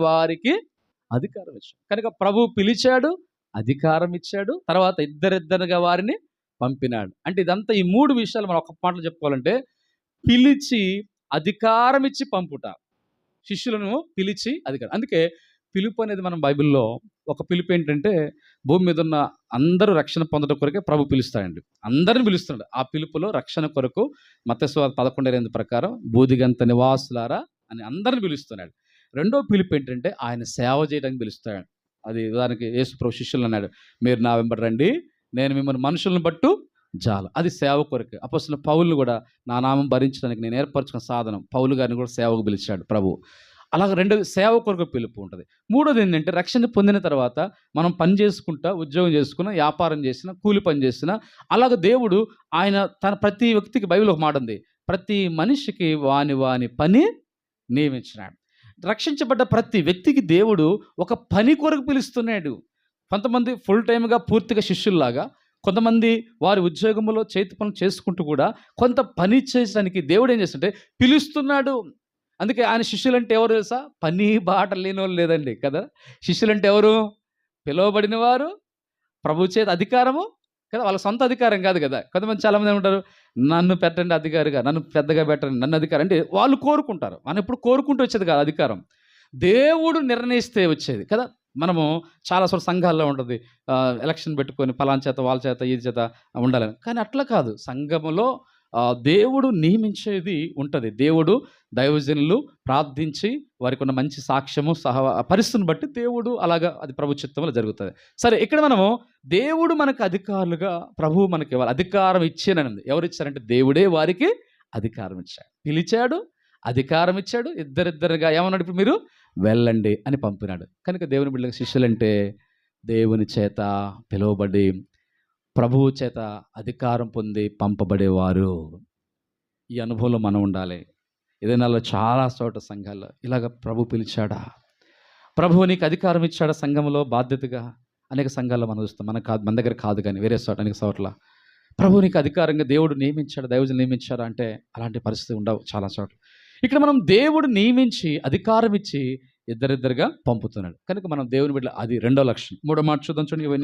వారికి అధికారం ఇచ్చాడు. కనుక ప్రభు పిలిచాడు అధికారం ఇచ్చాడు తర్వాత ఇద్దరిద్దరుగా వారిని పంపినాడు. అంటే ఇదంతా ఈ మూడు విషయాలు మనం ఒక మాటలో చెప్పుకోవాలంటే పిలిచి అధికారం ఇచ్చి పంపుట. శిష్యులను పిలిచి అధికారం. అందుకే పిలుపు అనేది మనం బైబిల్లో ఒక పిలుపు ఏంటంటే భూమి మీద ఉన్న అందరూ రక్షణ పొందడం కొరకే ప్రభు పిలుస్తాడండి. అందరిని పిలుస్తున్నాడు. ఆ పిలుపులో రక్షణ కొరకు మతస్వార్ పదకొండు ఎనిమిది ప్రకారం బూదిగంత నివాసులారా అని అందరిని పిలుస్తున్నాడు. రెండో పిలుపు ఏంటంటే ఆయన సేవ చేయడానికి పిలుస్తాడు. అది దానికి యేసు ప్రభు శిష్యులు అన్నాడు మీరు నా వెంబడి రండి నేను మిమ్మల్ని మనుషులను బట్టు జాల. అది సేవ కొరకు. అపస్తున్న పౌలు కూడా నా నామం భరించడానికి నేను ఏర్పరచుకున్న సాధనం. పౌలు గారిని కూడా సేవకు పిలిచాడు ప్రభు. అలాగ రెండు సేవ కొరకు పిలుపు ఉంటుంది. మూడోది ఏంటంటే రక్షణ పొందిన తర్వాత మనం పని చేసుకుంటా ఉద్యోగం చేసుకున్నా వ్యాపారం చేసినా కూలి పని చేసినా అలాగ దేవుడు ఆయన తన ప్రతి వ్యక్తికి బైబిల్ ఒక మాట ఉంది. ప్రతి మనిషికి వాని వాని పని నియమించినాడు. రక్షించబడ్డ ప్రతి వ్యక్తికి దేవుడు ఒక పని కొరకు పిలుస్తున్నాడు. కొంతమంది ఫుల్ టైమ్గా పూర్తిగా శిష్యుల్లాగా కొంతమంది వారి ఉద్యోగంలో చేతి పనులు చేసుకుంటూ కూడా కొంత పని చేయడానికి దేవుడు ఏం చేస్తుంటే పిలుస్తున్నాడు. అందుకే ఆయన శిష్యులంటే ఎవరు తెలుసా? పని బాట లేని వాళ్ళు లేదండి కదా. శిష్యులంటే ఎవరు? పిలువబడిన వారు ప్రభు చేత అధికారము? కదా? వాళ్ళ సొంత అధికారం కాదు కదా? కొంతమంది చాలామంది ఉంటారు నన్ను పెట్టండి అధికారిగా నన్ను పెద్దగా పెట్టండి నన్ను అధికారం అంటే వాళ్ళు కోరుకుంటారు. మనం ఎప్పుడు కోరుకుంటూ వచ్చేది కాదు అధికారం. దేవుడు నిర్ణయిస్తే వచ్చేది కదా? మనము చాలా సార్ సంఘాల్లో ఉంటుంది. ఎలక్షన్ పెట్టుకొని ఫలాన్ చేత వాళ్ళ చేత ఈ చేత ఉండాలని. కానీ అట్లా కాదు. సంఘములో దేవుడు నియమించేది ఉంటుంది. దేవుడు దైవజనులు ప్రార్థించి వారికి ఉన్న మంచి సాక్ష్యము సహ పరిస్థితిని బట్టి దేవుడు అలాగా అది ప్రభు చిత్తంలో జరుగుతుంది. సరే ఇక్కడ మనము దేవుడు మనకు అధికారులుగా ప్రభువు మనకి ఇవ్వాలి అధికారం ఇచ్చేనంది ఎవరు ఇచ్చారంటే దేవుడే వారికి అధికారం ఇచ్చాడు. పిలిచాడు అధికారం ఇచ్చాడు ఇద్దరిద్దరుగా ఏమన్నాడు ఇప్పుడు మీరు? వెళ్ళండి అని పంపినాడు. కనుక దేవుని బిడ్డలకు శిష్యులంటే దేవుని చేత పిలువబడి ప్రభువు చేత అధికారం పొంది పంపబడేవారు ఈ అనుభవంలో మనం ఉండాలి. ఏదైనా చాలా చోట సంఘాల్లో ఇలాగ ప్రభు పిలిచాడా? ప్రభువు నీకు అధికారం ఇచ్చాడా సంఘంలో బాధ్యతగా? అనేక సంఘాల్లో మనం చూస్తాం. మన కాదు మన దగ్గర కాదు కానీ వేరే చోట అనేక చోట్ల. ప్రభు నీకు అధికారంగా దేవుడు నియమించాడు? దైవజులు నియమించాడు అంటే అలాంటి పరిస్థితి ఉండవు చాలా చోట్ల. ఇక్కడ మనం దేవుడు నియమించి అధికారం ఇచ్చి ఇద్దరిద్దరుగా పంపుతున్నాడు. కనుక మనం దేవుని బిడ్డ అది రెండో లక్షణం. మూడో మాట చూద్దాం చూడండి ఎవరి